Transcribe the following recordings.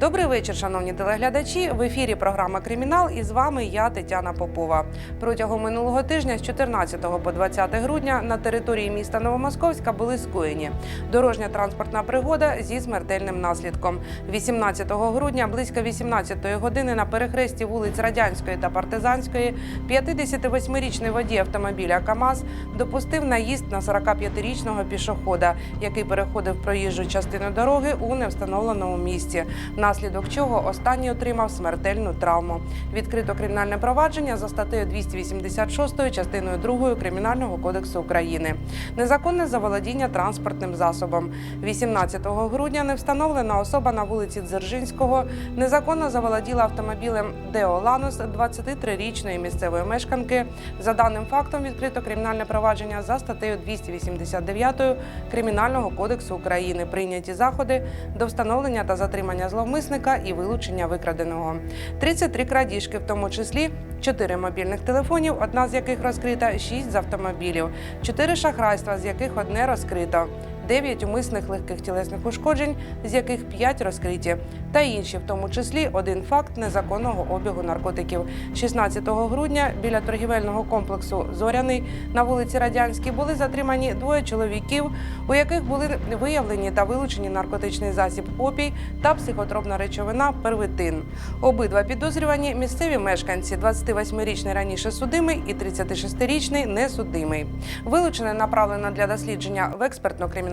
Добрий вечір, шановні телеглядачі. В ефірі програма Кримінал і з вами я, Тетяна Попова. Протягом минулого тижня з 14 по 20 грудня на території міста Новомосковська були скоєні дорожня транспортна пригода зі смертельним наслідком. 18 грудня близько 18 години на перехресті вулиць Радянської та Партизанської 58-річний водій автомобіля КАМАЗ допустив наїзд на 45-річного пішохода, який переходив проїжджу частину дороги у невстановленому місці внаслідок чого останній отримав смертельну травму. Відкрито кримінальне провадження за статтею 286 частиною 2 Кримінального кодексу України. Незаконне заволодіння транспортним засобом. 18 грудня невстановлена особа на вулиці Дзержинського незаконно заволоділа автомобілем Део Ланос 23-річної місцевої мешканки. За даним фактом відкрито кримінальне провадження за статтею 289 Кримінального кодексу України. Прийняті заходи до встановлення та затримання зловмисника і вилучення викраденого. 33 крадіжки, в тому числі 4 мобільних телефонів, одна з яких розкрита, 6 з автомобілів, 4 шахрайства, з яких одне розкрито. 9 умисних легких тілесних ушкоджень, з яких 5 розкриті, та інші, в тому числі один факт незаконного обігу наркотиків. 16 грудня біля торгівельного комплексу Зоряний на вулиці Радянській були затримані двоє чоловіків, у яких були виявлені та вилучені наркотичний засіб опій та психотропна речовина первитин. Обидва підозрювані місцеві мешканці, 28-річний раніше судимий і 36-річний несудимий. Вилучене направлено для дослідження в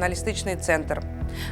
експертно-криміналістичний центр.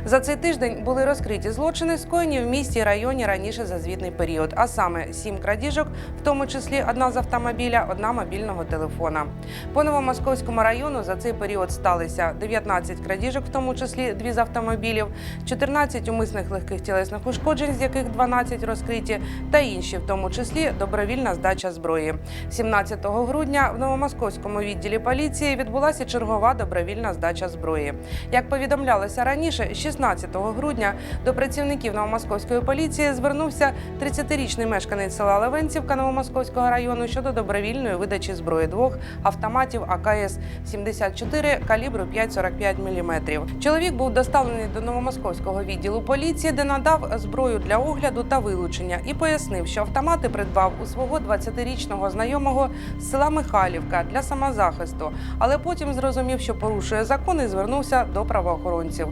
За цей тиждень були розкриті злочини, скоєні в місті і районі раніше за звітний період, а саме сім крадіжок, в тому числі одна з автомобіля, одна мобільного телефона. По Новомосковському району за цей період сталися 19 крадіжок, в тому числі дві з автомобілів, 14 умисних легких тілесних ушкоджень, з яких 12 розкриті, та інші, в тому числі добровільна здача зброї. 17 грудня в Новомосковському відділі поліції відбулася чергова добровільна здача зброї. Як повідомлялося раніше, 16 грудня до працівників Новомосковської поліції звернувся 30-річний мешканець села Левенцівка Новомосковського району щодо добровільної видачі зброї двох автоматів АКС 74 калібру 5,45 мм. Чоловік був доставлений до Новомосковського відділу поліції, де надав зброю для огляду та вилучення, і пояснив, що автомати придбав у свого 20-річного знайомого з села Михайлівка для самозахисту, але потім зрозумів, що порушує закон і звернувся до правоохоронців.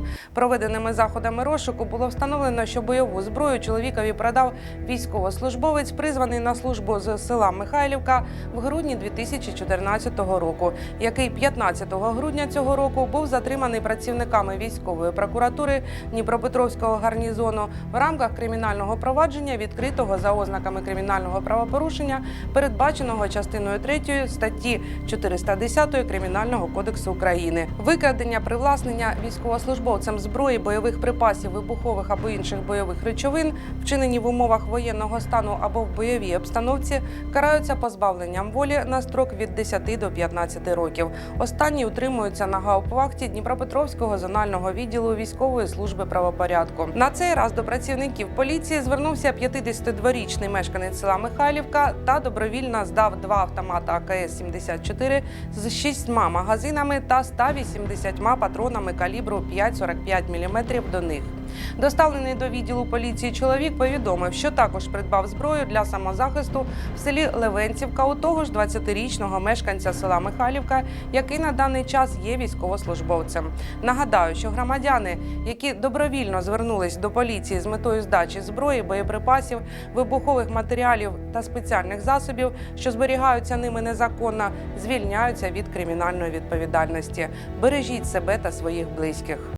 Проведеними заходами розшуку було встановлено, що бойову зброю чоловікові продав військовослужбовець, призваний на службу з села Михайлівка в грудні 2014 року, який 15 грудня цього року був затриманий працівниками військової прокуратури Дніпропетровського гарнізону в рамках кримінального провадження, відкритого за ознаками кримінального правопорушення, передбаченого частиною 3 статті 410 Кримінального кодексу України, викрадення, привласнення військовослужбовцем зброї, бойових припасів, вибухових або інших бойових речовин, вчинені в умовах воєнного стану або в бойовій обстановці, караються позбавленням волі на строк від 10 до 15 років. Останні утримуються на гауптвахті Дніпропетровського зонального відділу військової служби правопорядку. На цей раз до працівників поліції звернувся 52-річний мешканець села Михайлівка та добровільно здав два автомата АКС-74 з шістьма магазинами та 180 патронами калібру 5,45 мм до них. Доставлений до відділу поліції чоловік повідомив, що також придбав зброю для самозахисту в селі Левенцівка у того ж 20-річного мешканця села Михайлівка, який на даний час є військовослужбовцем. Нагадаю, що громадяни, які добровільно звернулись до поліції з метою здачі зброї, боєприпасів, вибухових матеріалів та спеціальних засобів, що зберігаються ними незаконно, звільняються від кримінальної відповідальності. Бережіть себе та своїх близьких.